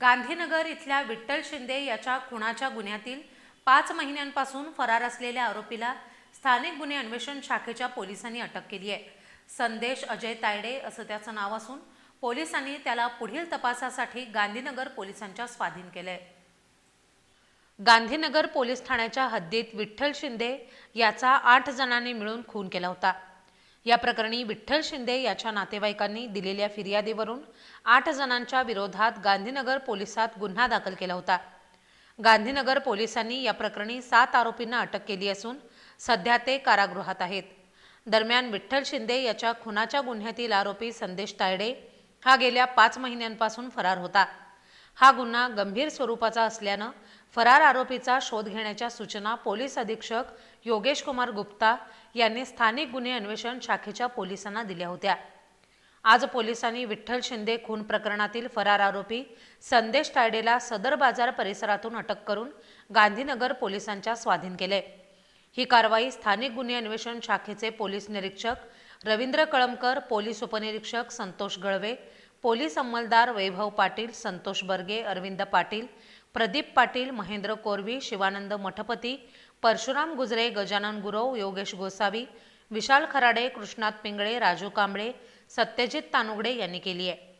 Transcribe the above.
गांधीनगर इथल्या विठ्ठल शिंदे याच्या खुनाच्या गुन्ह्यातील पाच महिन्यांपासून फरार असलेल्या आरोपीला स्थानिक गुन्हे अन्वेषण शाखेच्या पोलिसांनी अटक केली आहे. संदेश अजय तायडे असं त्याचं नाव असून पोलिसांनी त्याला पुढील तपासासाठी गांधीनगर पोलिसांच्या स्वाधीन केलंय. गांधीनगर पोलीस ठाण्याच्या हद्दीत विठ्ठल शिंदे याचा आठ जणांनी मिळून खून केला होता. या प्रकरणी विठ्ठल शिंदे याच्या नातेवाईकांनी दिलेल्या फिर्यादीवरून आठ जणांच्या विरोधात गांधीनगर पोलिसात गुन्हा दाखल केला होता. गांधीनगर पोलिसांनी या प्रकरणी सात आरोपींना अटक केली असून सध्या ते कारागृहात आहेत. दरम्यान विठ्ठल शिंदे याच्या खुनाच्या गुन्ह्यातील आरोपी संदेश तायडे हा गेल्या पाच महिन्यांपासून फरार होता. हा गुन्हा गंभीर स्वरूपाचा असल्यानं फरार आरोपीचा शोध घेण्याच्या सूचना पोलीस अधीक्षक योगेश कुमार गुप्ता यांनी स्थानिक गुन्हे अन्वेषण शाखेच्या पोलिसांना दिल्या होत्या. आज पोलिसांनी विठ्ठल शिंदे खून प्रकरणातील फरार आरोपी संदेश तायडेला सदर बाजार परिसरातून अटक करून गांधीनगर पोलिसांच्या स्वाधीन केले. ही कारवाई स्थानिक गुन्हे अन्वेषण शाखेचे पोलीस निरीक्षक रवींद्र कळमकर पोलीस उपनिरीक्षक संतोष गळवे पोलीस अंमलदार वैभव पाटील संतोष बर्गे अरविंद पाटील प्रदीप पाटील महेंद्र कोरवी शिवानंद मठपती परशुराम गुजरे गजानन गुरव योगेश गोसावी विशाल खराडे कृष्णात पिंगळे राजू कांबळे सत्यजित तानुगडे यांनी केली आहे.